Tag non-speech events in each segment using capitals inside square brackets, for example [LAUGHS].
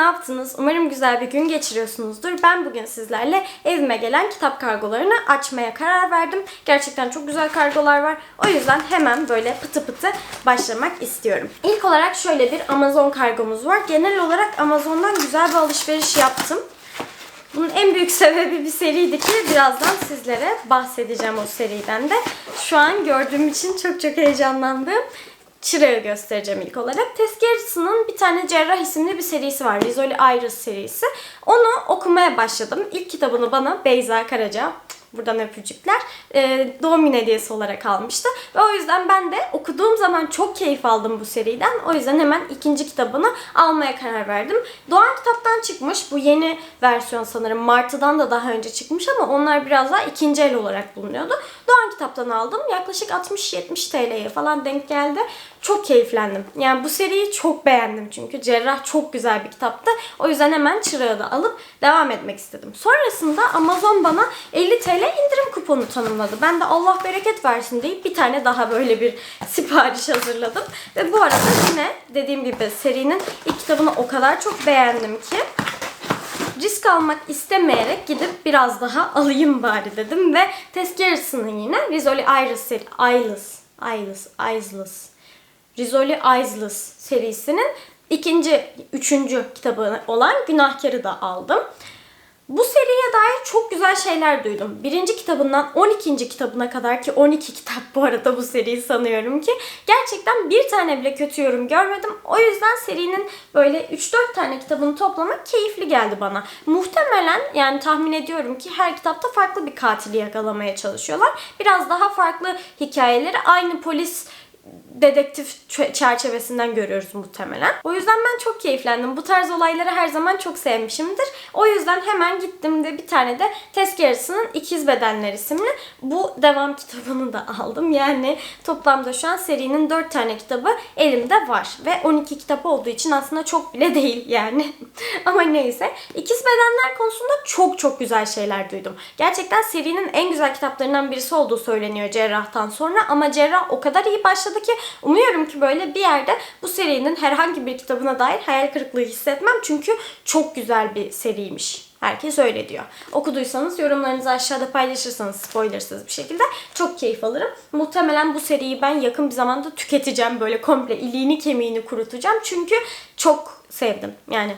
ne yaptınız? Umarım güzel bir gün geçiriyorsunuzdur. Ben bugün sizlerle evime gelen kitap kargolarını açmaya karar verdim. Gerçekten çok güzel kargolar var. O yüzden hemen böyle pıtı pıtı başlamak istiyorum. İlk olarak şöyle bir Amazon kargomuz var. Genel olarak Amazon'dan güzel bir alışveriş yaptım. Bunun en büyük [LAUGHS] sebebi bir seriydi ki birazdan sizlere bahsedeceğim o seriden de. Şu an gördüğüm için çok çok heyecanlandım. Çırağı göstereceğim ilk olarak. Tezkeresinin bir tane Cerrah isimli bir serisi var. Rizoli Iris serisi. Onu okumaya başladım. İlk kitabını bana Beyza Karaca, buradan öpücükler, e, doğum günü hediyesi olarak almıştı. Ve o yüzden ben de okuduğum zaman çok keyif aldım bu seriden. O yüzden hemen ikinci kitabını almaya karar verdim. Doğan kitaptan çıkmış. Bu yeni versiyon sanırım. Martı'dan da daha önce çıkmış ama onlar biraz daha ikinci el olarak bulunuyordu. Doğan kitaptan aldım. Yaklaşık 60-70 TL'ye falan denk geldi. Çok keyiflendim. Yani bu seriyi çok beğendim çünkü. Cerrah çok güzel bir kitaptı. O yüzden hemen çırağı da alıp devam etmek istedim. Sonrasında Amazon bana 50 TL indirim kuponu tanımladı. Ben de Allah bereket versin deyip bir tane daha böyle bir [LAUGHS] sipariş hazırladım. Ve bu arada yine dediğim gibi serinin ilk kitabını o kadar çok beğendim ki risk almak istemeyerek gidip biraz daha alayım bari dedim ve tezkeresinin yine Rizoli Iris seri, Iris, Iris, Iris, Rizoli Iris serisinin ikinci, üçüncü kitabı olan Günahkarı da aldım. Bu seriye dair çok güzel şeyler duydum. Birinci kitabından 12. kitabına kadar ki 12 kitap bu arada bu seriyi sanıyorum ki gerçekten bir tane bile kötü yorum görmedim. O yüzden serinin böyle 3-4 tane kitabını toplamak keyifli geldi bana. Muhtemelen yani tahmin ediyorum ki her kitapta farklı bir katili yakalamaya çalışıyorlar. Biraz daha farklı hikayeleri aynı polis dedektif çerçevesinden görüyoruz muhtemelen. O yüzden ben çok keyiflendim. Bu tarz olayları her zaman çok sevmişimdir. O yüzden hemen gittim de bir tane de Tezkeresinin İkiz Bedenler isimli bu devam kitabını da aldım. Yani toplamda şu an serinin 4 tane kitabı elimde var. Ve 12 kitap olduğu için aslında çok bile [LAUGHS] değil yani. Ama neyse. İkiz Bedenler konusunda çok çok güzel şeyler duydum. Gerçekten serinin en güzel kitaplarından birisi olduğu söyleniyor Cerrah'tan sonra. Ama Cerrah o kadar iyi başladı ki umuyorum ki böyle bir yerde bu serinin herhangi bir kitabına dair hayal kırıklığı hissetmem. Çünkü çok güzel bir seriymiş. Herkes öyle diyor. Okuduysanız yorumlarınızı aşağıda paylaşırsanız spoilersız bir şekilde çok keyif alırım. Muhtemelen bu seriyi ben yakın bir zamanda tüketeceğim. Böyle komple iliğini kemiğini kurutacağım. Çünkü çok sevdim. Yani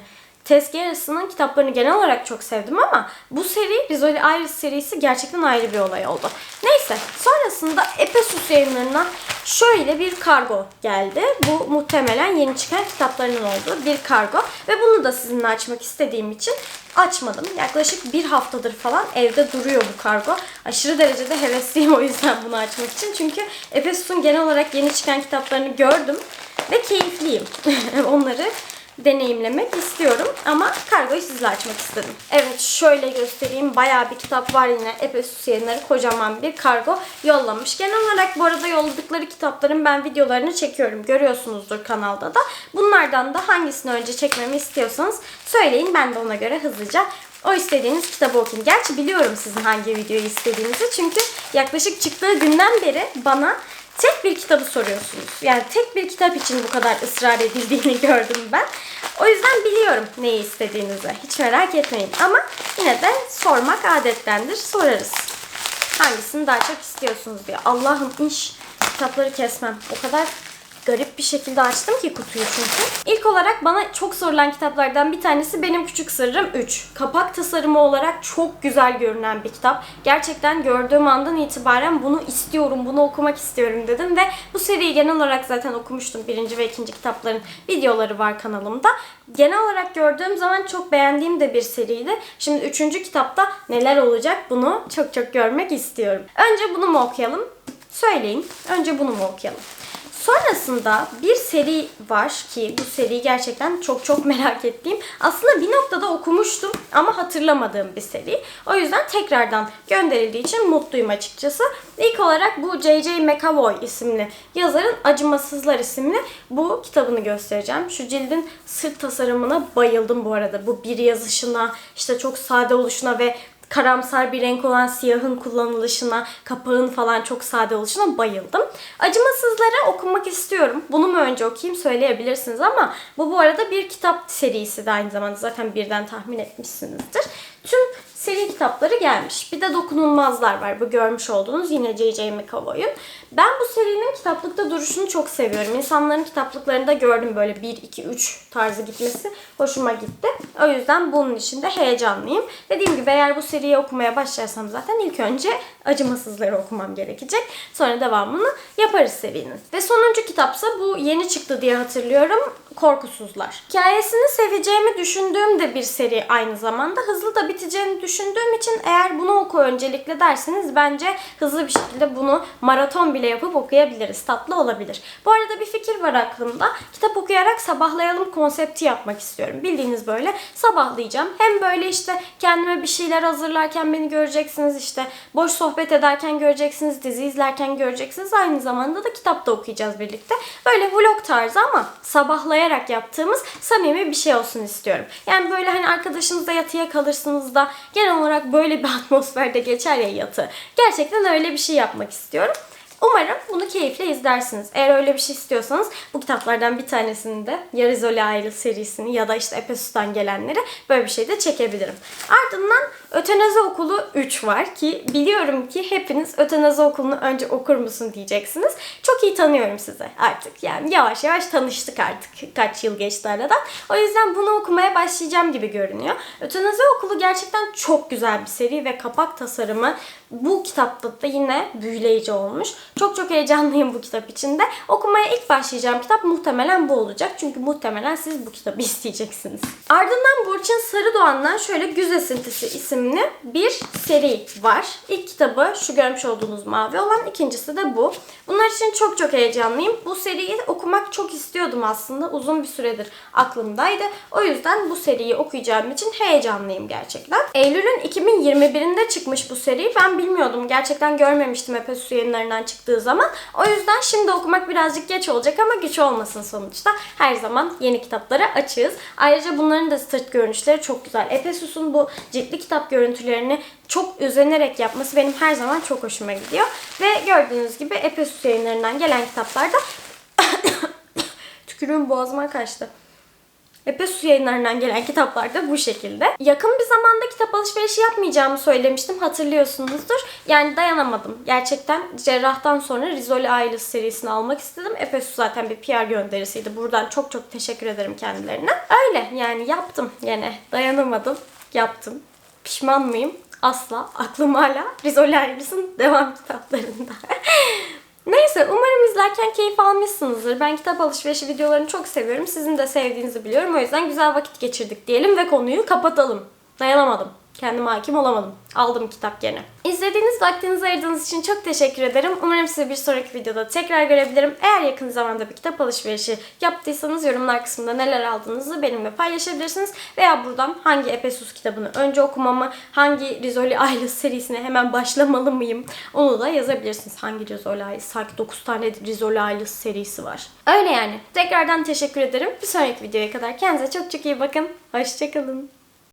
Tezkeresinin kitaplarını genel olarak çok sevdim ama bu seri Rizoli Iris serisi gerçekten ayrı bir olay oldu. Neyse sonrasında Epesus yayınlarına şöyle bir kargo geldi. Bu muhtemelen yeni çıkan kitaplarının olduğu bir kargo ve bunu da sizinle açmak istediğim için açmadım. Yaklaşık bir haftadır falan evde duruyor bu kargo. Aşırı derecede hevesliyim o yüzden bunu açmak için. Çünkü Epesus'un genel olarak yeni çıkan kitaplarını gördüm ve keyifliyim. [LAUGHS] Onları deneyimlemek istiyorum ama kargoyu sizle açmak istedim. Evet şöyle göstereyim. Bayağı bir kitap var yine. Epesus yayınları kocaman bir kargo yollamış. Genel olarak bu arada yolladıkları kitapların ben videolarını çekiyorum. Görüyorsunuzdur kanalda da. Bunlardan da hangisini önce çekmemi istiyorsanız söyleyin. Ben de ona göre hızlıca o istediğiniz kitabı okuyun. Gerçi biliyorum sizin hangi videoyu istediğinizi. Çünkü yaklaşık çıktığı günden beri bana tek bir kitabı soruyorsunuz. Yani tek bir kitap için bu kadar ısrar edildiğini [LAUGHS] gördüm ben. O yüzden biliyorum neyi istediğinizi. Hiç merak etmeyin. Ama yine de sormak adettendir. Sorarız. Hangisini daha çok istiyorsunuz diye. Allah'ım inş kitapları kesmem. O kadar garip bir şekilde açtım ki kutuyu çünkü. İlk olarak bana çok sorulan kitaplardan bir tanesi Benim Küçük Sırrım 3. Kapak tasarımı olarak çok güzel görünen bir kitap. Gerçekten gördüğüm andan itibaren bunu istiyorum, bunu okumak istiyorum dedim ve bu seriyi genel olarak zaten okumuştum. Birinci ve ikinci kitapların videoları var kanalımda. Genel olarak gördüğüm zaman çok beğendiğim de bir seriydi. Şimdi üçüncü kitapta neler olacak bunu çok çok görmek istiyorum. Önce bunu mu okuyalım? Söyleyin. Önce bunu mu okuyalım? Sonrasında bir seri var ki bu seriyi gerçekten çok çok [LAUGHS] merak ettiğim. Aslında bir noktada okumuştum ama hatırlamadığım bir seri. O yüzden tekrardan gönderildiği için mutluyum açıkçası. İlk olarak bu J.J. McAvoy isimli yazarın Acımasızlar isimli bu kitabını göstereceğim. Şu cildin sırt tasarımına bayıldım bu arada. Bu bir yazışına, işte çok sade oluşuna ve karamsar bir renk olan siyahın kullanılışına, kapağın falan çok sade oluşuna bayıldım. Acımasızları okumak istiyorum. Bunu mu önce okuyayım söyleyebilirsiniz ama bu bu arada bir kitap serisi de aynı zamanda zaten birden tahmin etmişsinizdir. Tüm seri kitapları gelmiş. Bir de dokunulmazlar var. Bu görmüş olduğunuz yine J.J. McAvoy'un. Ben bu serinin kitaplıkta duruşunu çok seviyorum. İnsanların kitaplıklarında gördüm böyle 1, 2, 3 tarzı gitmesi. Hoşuma gitti. O yüzden bunun için de heyecanlıyım. Dediğim gibi eğer bu seriyi okumaya başlarsam zaten ilk önce acımasızları okumam gerekecek. Sonra devamını yaparız serinin. Ve sonuncu kitapsa bu yeni çıktı diye hatırlıyorum. Korkusuzlar. Hikayesini seveceğimi düşündüğüm de bir seri aynı zamanda. Hızlı da biteceğini düşündüğüm için eğer bunu oku öncelikle derseniz bence hızlı bir şekilde bunu maraton bile yapıp okuyabiliriz. Tatlı olabilir. Bu arada bir fikir var aklımda. Kitap okuyarak sabahlayalım konsepti yapmak istiyorum. Bildiğiniz böyle sabahlayacağım. Hem böyle işte kendime bir şeyler hazırlarken beni göreceksiniz işte boş sohbet ederken göreceksiniz, dizi izlerken göreceksiniz. Aynı zamanda da kitap da okuyacağız birlikte. Böyle vlog tarzı ama sabahlayarak yaptığımız samimi bir şey olsun istiyorum. Yani böyle hani arkadaşınızla yatıya kalırsınız da genel olarak böyle bir [LAUGHS] atmosferde geçer ya yatı. Gerçekten öyle bir şey yapmak istiyorum. Umarım bunu keyifle izlersiniz. Eğer öyle bir şey istiyorsanız bu kitaplardan bir tanesini de ya Rizoli Ayrı serisini ya da işte Epesus'tan gelenleri böyle bir şey de çekebilirim. Ardından Ötenazi Okulu 3 var ki biliyorum ki hepiniz Ötenazi Okulu'nu önce okur musun diyeceksiniz. Çok iyi tanıyorum sizi artık. Yani yavaş yavaş tanıştık artık. Kaç yıl geçti aradan. O yüzden bunu okumaya başlayacağım gibi görünüyor. Ötenazi Okulu gerçekten çok güzel bir seri ve kapak tasarımı bu kitapta da yine büyüleyici olmuş. Çok çok heyecanlıyım bu kitap içinde. Okumaya ilk başlayacağım kitap muhtemelen bu olacak. Çünkü muhtemelen siz bu kitabı [LAUGHS] isteyeceksiniz. Ardından Burçin Sarıdoğan'dan şöyle Güz Esintisi isimli bir seri var. İlk kitabı şu görmüş olduğunuz mavi olan, ikincisi de bu. Bunlar için çok çok heyecanlıyım. Bu seriyi okumak çok istiyordum aslında. Uzun bir süredir aklımdaydı. O yüzden bu seriyi okuyacağım için heyecanlıyım gerçekten. Eylül'ün 2021'inde çıkmış bu seri. Ben bilmiyordum. Gerçekten görmemiştim Epesus yayınlarından çıktığı zaman. O yüzden şimdi okumak birazcık geç olacak ama güç olmasın sonuçta. Her zaman yeni kitaplara açığız. Ayrıca bunların da sırt görünüşleri çok güzel. Epesus'un bu ciltli kitap görüntülerini çok özenerek yapması benim her zaman çok hoşuma gidiyor. Ve gördüğünüz gibi Epesus yayınlarından gelen kitaplarda [COUGHS] tükürüğüm boğazıma kaçtı. Epesus yayınlarından gelen kitaplar da bu şekilde. Yakın bir zamanda kitap alışverişi yapmayacağımı söylemiştim hatırlıyorsunuzdur. Yani dayanamadım. Gerçekten cerrahtan sonra Rizoli Ailesi serisini almak istedim. Epesus zaten bir PR gönderisiydi. Buradan çok çok teşekkür ederim kendilerine. Öyle yani yaptım gene. Dayanamadım. Yaptım. Pişman mıyım? Asla. Aklım hala Rizoli Ailesi'nin devam kitaplarında. [LAUGHS] Neyse umarım izlerken keyif almışsınızdır. Ben kitap alışverişi videolarını çok seviyorum. Sizin de sevdiğinizi biliyorum. O yüzden güzel vakit geçirdik diyelim ve konuyu kapatalım. Dayanamadım. Kendime hakim olamadım. Aldım kitap gene. İzlediğiniz vaktinizi ayırdığınız için çok teşekkür ederim. Umarım sizi bir sonraki videoda tekrar görebilirim. Eğer yakın zamanda bir kitap alışverişi yaptıysanız yorumlar kısmında neler aldığınızı benimle paylaşabilirsiniz. Veya buradan hangi Epesus kitabını önce okumamı, hangi Rizoli ailesi serisine hemen başlamalı mıyım onu da yazabilirsiniz. Hangi Rizoli ailesi? Sanki 9 tane Rizoli ailesi serisi var. Öyle yani. Tekrardan teşekkür ederim. Bir sonraki videoya kadar kendinize çok çok iyi bakın. Hoşçakalın.